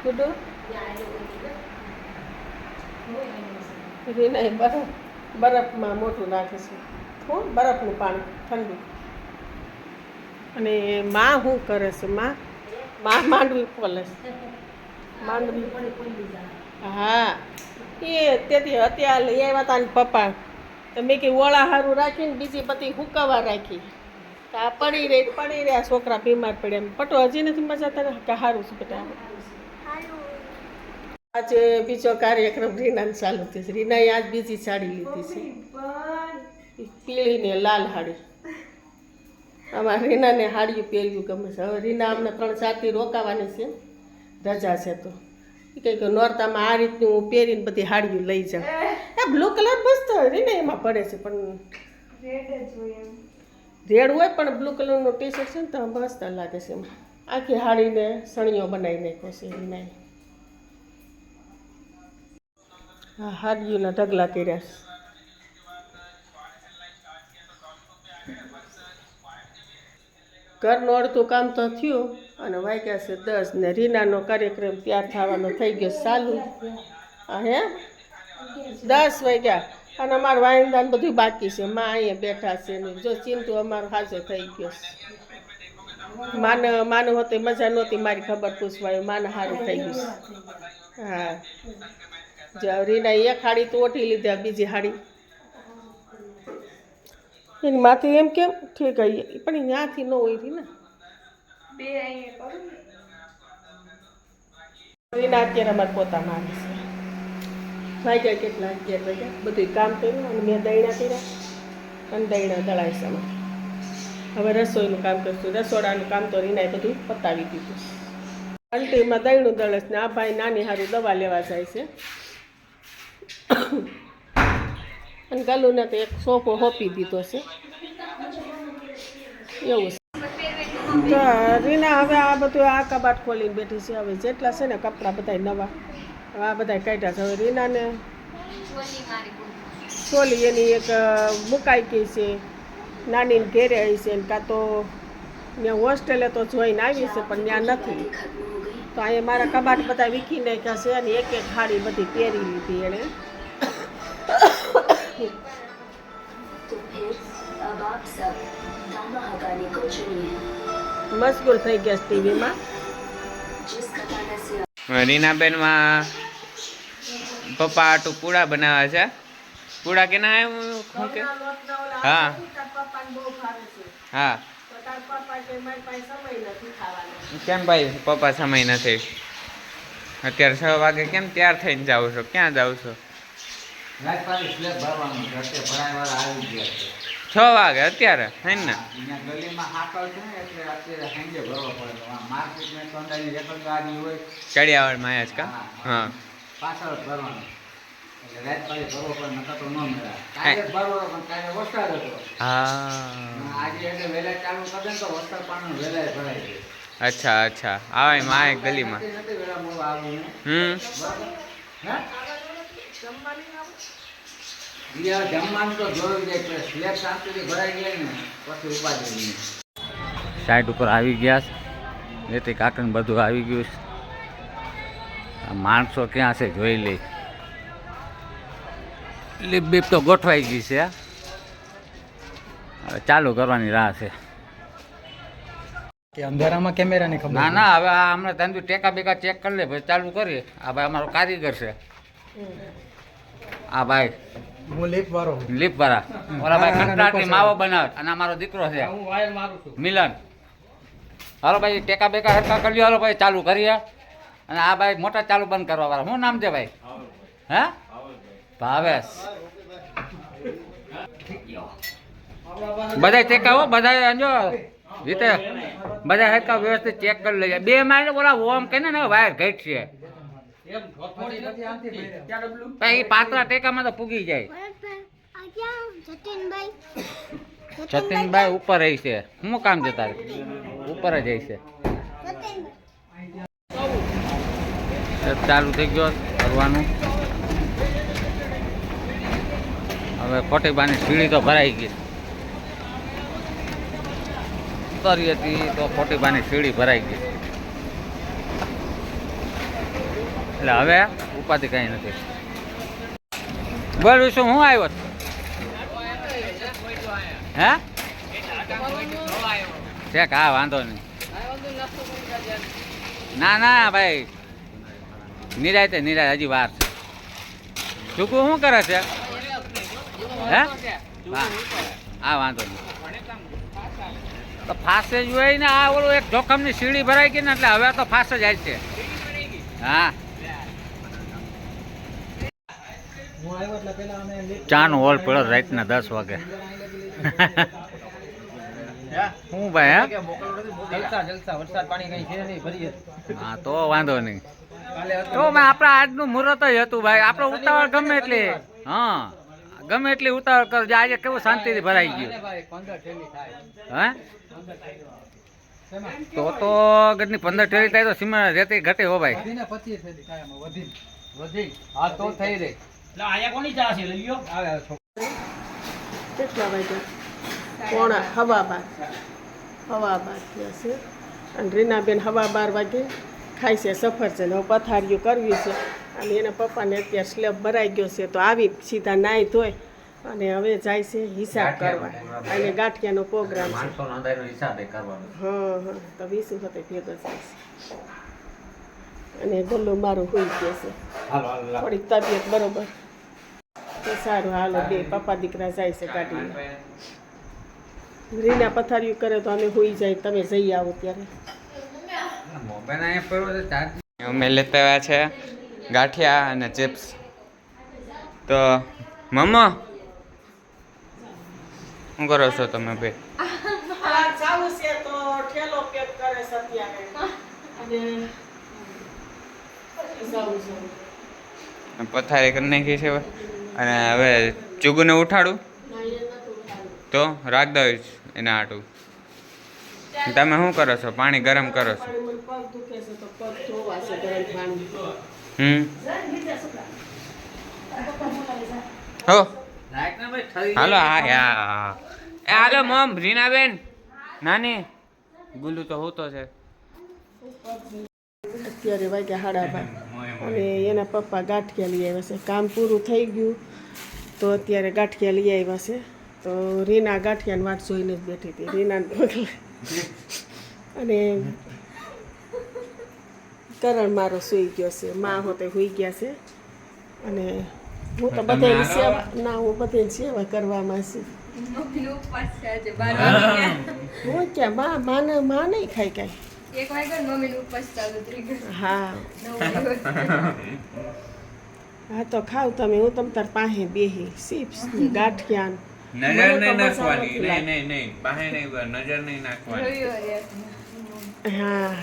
ગુડુ નહીં બરફ બરફમાં મોટું નાખે છે હું બરફનું પાણી ઠંડુ અને માં શું કરે છે માં માં માંડવી ખોલે છે માંડવી હા એ તેથી અત્યારે લઈ આવ્યા હતા ને પપ્પા તો મેં કે ઓળા સારું રાખીને બીજી બધી હુકાવા રાખી તો આ પડી રહી પડી રહ્યા છોકરા બીમાર પડ્યા પટો હજી નથી મજા તને કે સારું છે બેટા આજે બીજો કાર્યક્રમ રીનાને ચાલુ છે. રીનાએ આજ બીજી સાડી લીધી છે. પીળી ને લાલ હાડી. આમાં રીનાને હાડિયું પહેર્યું ગમે છે. હવે રીના અમને ત્રણ ચારથી રોકાવાની છે. રજા છે તો. એ કંઈક નોરતામાં આ રીતનું હું પહેરીને બધી હાડિયું લઈ જાઉં. એ. બ્લુ કલર મસ્ત રીના એમાં પડે છે પણ રેડ હોય પણ બ્લુ કલરનું ટી શર્ટ છે ને તો મસ્ત લાગે છે એમાં. આખી હાડીને સણીઓ બનાવી નાખ્યો છે રીનાએ હા હાડિયુંના ઢગલા કર્યા છે. ઘરનું અડધું કામ તો થયું અને વાગ્યા છે દસ ને રીનાનો કાર્યક્રમ તૈયાર થવાનો થઈ ગયો ચાલુ. હે? દસ વાગ્યા. અને અમારું વાયંદાન બધું બાકી છે. માં અહીંયા બેઠા છે ને જો ચિંતુ અમારો હાજર થઈ ગયો છે. માને માને હોતે મજા નહોતી મારી ખબર પૂછવાય માને સારું થઈ ગયું હા. જો રીના એક હાડી તો ઓઠી લીધા બીજી હાડી. એની માથે એમ કેમ ઠીક આવી પણ ત્યાંથી ન હોય ને. રીના અત્યારે અમારે પોતા મારે છે. વાગ્યા કેટલા અગિયાર વાગ્યા? બધું કામ કર્યું અને મેં દૈણા કર્યા. અને દૈણા દળાય છે અમારે. હવે રસોઈનું કામ કરશું. રસોડાનું કામ તો રીનાએ બધું પતાવી દીધું. અંટીમાં દૈણું દળસ ને આ ભાઈ નાની હારું દવા લેવા જાય છે. અને ગલુને તો એક સોફો હોપી દીધો છે. એવું છે. તો રીના હવે આ બધું આ કબાટ ખોલીને બેઠી છે. હવે જેટલા છે ને કપડાં બધા નવા. હવે આ બધા કાઢ્યા છે. હવે રીનાને ચોલી એની એક મુકાઈ ગઈ છે. નાનીને ઘેરે હશે ને કાં તો ત્યાં હોસ્ટેલે તો જોઈને આવી છે પણ ત્યાં નથી. તો અહીંયા મારા કબાટ બધા વીખી નાખ્યા છે અને એક એક ખાડી બધી પહેરી લીધી એણે. મશગુલ થઈ ગયા છે ટીવીમાં રીનાબેનમાં પપ્પા આટું પૂળા બનાવ્યા છે. પૂડા કેના એમ? શું કે? હા. હા. કેમ ભાઈ? પપ્પા સમય નથી. અત્યારે છ વાગે કેમ તૈયાર થઈને જાવ છો? ક્યાં જાવ છો? છે વાગે અત્યારે? હે ને? ચડિયાવાડમાં હાકલ છે ને એટલે અત્યારે સાંજે ભરવો પડે તો આ માર્કેટમાં તો અંદાજે એક જ ગાડી હોય ચડિયાવાડમાં આવ્યા છે કા? હા. પાછળ ભરવાનું. રાજપાલી ભરવો પડે નકર તો ન મેળાય કાલે ભરવો પણ કાલે વરસાદ હતો. હા. આજે એટલે વહેલા ચાલુ કરે તો વરસાદ પાણી વહેલા ભરાય છે અચ્છા અચ્છા. આવે માય ગલીમાં. હમ. તો સાઈડ ઉપર આવી ગયા છે. કાકન બધું આવી ગયું છે. માણસો ક્યાં છે જોઈ લઈ લીપ બીપ તો ગોઠવાઈ ગઈ છે હવે ચાલુ કરવાની રાહ છે. કે અંધારામાં કેમેરાની ખબર ના ના હવે આ હમણાં ટેકા બેકા ચેક કરી લે પછી ચાલુ કરીએ. આ ભાઈ અમારો કારીગર છે. આ ભાઈ. હું લીપ વાળો લીપ વાળા ઓલા ભાઈ હા, હા, છે. માવો બનાવે અને અમારો દીકરો છે. મિલન. હાલો ભાઈ ટેકા બેકા હરકા કરી લ્યો. હાલો ભાઈ ચાલુ કરીએ. અને આ ભાઈ મોટા ચાલુ બંધ કરવા વાળા. શું નામ છે ભાઈ. હે? ભાવેશ. બધા ટેકા હો બધા અંજો રીતે બધા હરકા વ્યવસ્થિત ચેક કરી લેજે બે માઇલ ઓલા ઓમ કે ને વાયર ઘટ છે. પછી પાતળા ટેકામાં તો પૂગી જાય. જતીનભાઈ ઉપર રહી છે. શું કામ જતા તારે? ઉપર જ છે. ચાલુ થઈ ગયો કરવાનું. હવે ફોટીબાની સીડી તો ભરાઈ ગઈ. ઉતરી હતી તો ફોટીબાની સીડી ભરાઈ ગઈ. એટલે હવે ઉપાધિ કંઈ નથી. બોલું શું, હું આવ્યો છું? હે? ઠેક હા, વાંધો નહીં. ના ના, ભાઈ. નિરાયતે, નિરાય, હજી વાર છે. ચૂકવું શું કરે છે? હે? હા. વાંધો નહીં. તો ફાસે જ ને આ ઓલું એક જોખમની સીડી ભરાઈ ગઈ ને એટલે હવે તો ફાસ જ આવી છે. હા. ચાનો હોલ પડ્યો રાતના દસ વાગે. હું ભાઈ હે? તો વાંધો નહીં. તો મેં આપણા આજનું મુહૂર્ત જ હતું ભાઈ. આપણે ઉતાવળ ગમે એટલે. હા. ગમે એટલી ઉતાવળ કરજો આજે કેવું શાંતિથી ભરાઈ ગયું. ભાઈ પંદર ઠેલી થાય. હે? તો તો ગઢની પંદર ઠેરી થાય તો સીમા રેતી ઘટે હો ભાઈ. ઠેલી હા તો થઈ કેટલા વાગ્યા? પોણા હવા બાર. હવા બાર થયા છે. અને રીનાબેન હવા બાર વાગે ખાય છે સફરજન હવે પથારીઓ કરવી છે. અને એના પપ્પાને અત્યારે સ્લેબ ભરાઈ ગયો છે તો આવી સીધા નાહી ધોય અને હવે જાય છે હિસાબ કરવા. અને ગાંઠિયાનો પ્રોગ્રામ છે. માણસો કરવાનો. હા હા. તો વીસું વખતે ભેગો જાય છે. અને ગલ્લો મારું હોઈ ગયો છે. હાલો હાલો થોડીક તબિયત બરોબર. તો સારું હાલો બે પપ્પા દીકરા જાય છે ગાડીમાં રીના પથારીયું કરે તો અમે હોઈ જાય તમે જઈ આવો ત્યારે. અમે લેતા આવ્યા છે. ગાંઠિયા અને ચિપ્સ. તો મમ્મા શું કરો છો તમે ભાઈ જાવું છે તો ઠેલો પેક કરે અને પછી જાવું છે. પથારી કરી નાખી છે અને હવે ચુગુને ઉઠાડું? તો રાખ દઈશ એના આટું. તમે શું કરો છો? પાણી ગરમ કરો છો? હો. ભાઈ હાલો હા એ હાલો, મમ, રીનાબેન. નાની. ગુલ્લુ તો હોતો છે. અત્યારે વાગ્યા હાડા બાર. અને એના પપ્પા ગાંઠિયા લઈ આવ્યા છે. કામ પૂરું થઈ ગયું તો અત્યારે ગાંઠિયા લઈ આવ્યા છે. તો રીના ગાંઠિયાની વાટ જોઈને જ બેઠી હતી. રીનાને પગલે. અને કરણ મારો સૂઈ ગયો છે મા હોતે સૂઈ ગયા છે. અને હું તો બધાની સેવા ના હું બધાની સેવા કરવામાં છું. હું. ક્યાં મા માને મા નહીં ખાય કાંઈ? હા. હા તો ખાવ તમે હું તમ તાર પાસે બેહી. ચિપ્સ ગાંઠિયા ને. નજર નહીં નાખવાની. નહીં નહીં નહીં. બહાર નહીં નજર નહીં નાખવાની. હા.